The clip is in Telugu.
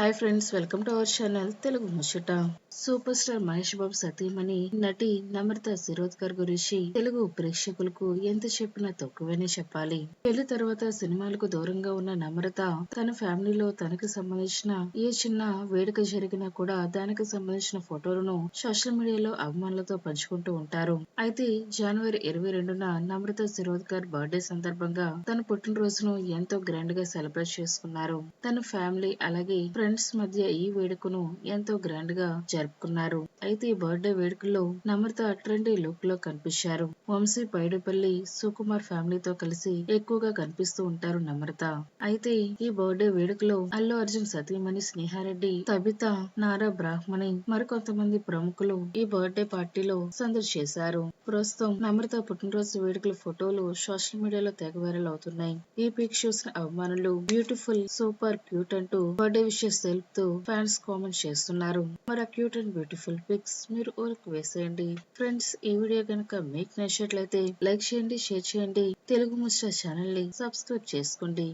Hi friends welcome to our channel Telugu ముచ్చట సూపర్ స్టార్ మహేష్ బాబు సతీమణి నటి నమ్రత శిరోద్కర్ గురించి తెలుగు ప్రేక్షకులకు ఎంత చెప్పినా తక్కువనే చెప్పాలి. పెళ్ళి తర్వాత సినిమాలకు దూరంగా ఉన్న నమ్రత తన ఫ్యామిలీలో తనకు సంబంధించిన ఏ చిన్న వేడుక జరిగినా కూడా దానికి సంబంధించిన ఫోటోలను సోషల్ మీడియాలో అభిమానులతో పంచుకుంటూ ఉంటారు. అయితే జనవరి ఇరవై రెండున నమ్రత శిరోద్కర్ బర్త్డే సందర్భంగా తన పుట్టినరోజును ఎంతో గ్రాండ్గా సెలబ్రేట్ చేసుకున్నారు. తన ఫ్యామిలీ అలాగే ఫ్రెండ్స్ మధ్య ఈ వేడుకను ఎంతో గ్రాండ్గా జరుపుకున్నారు. అయితే ఈ బర్త్డే వేడుకల్లో నమ్రత ట్రెండీ లుక్లో కనిపించారు. వంశీ పైడిపల్లి సుకుమార్ ఫ్యామిలీతో కలిసి ఎక్కువగా కనిపిస్తూ ఉంటారు నమ్రత. అయితే ఈ బర్త్డే వేడుకలో అల్లు అర్జున్ సతీమణి స్నేహారెడ్డి తబిత నారా బ్రాహ్మణి మరికొంతమంది ప్రముఖులు ఈ బర్త్డే పార్టీలో సందడి చేశారు. ప్రస్తుతం నమ్రత పుట్టినరోజు వేడుకల ఫోటోలు సోషల్ మీడియాలో తెగ వైరల్ అవుతున్నాయి. ఈ పిక్ చూసిన అభిమానులు బ్యూటిఫుల్ సూపర్ క్యూట్ అంటూ బర్త్డే విషెస్ సెల్ఫ్తో ఫ్యాన్స్ కామెంట్ చేస్తున్నారు. మరి క్యూట్ అండ్ బ్యూటిఫుల్ పిక్స్ మీరు ఊరికి వేసేయండి. ఫ్రెండ్స్ ఈ వీడియో కనుక మీకు నచ్చినట్లయితే లైక్ చేయండి షేర్ చేయండి. తెలుగు ముస్టా ఛానల్ని సబ్స్క్రైబ్ చేసుకోండి.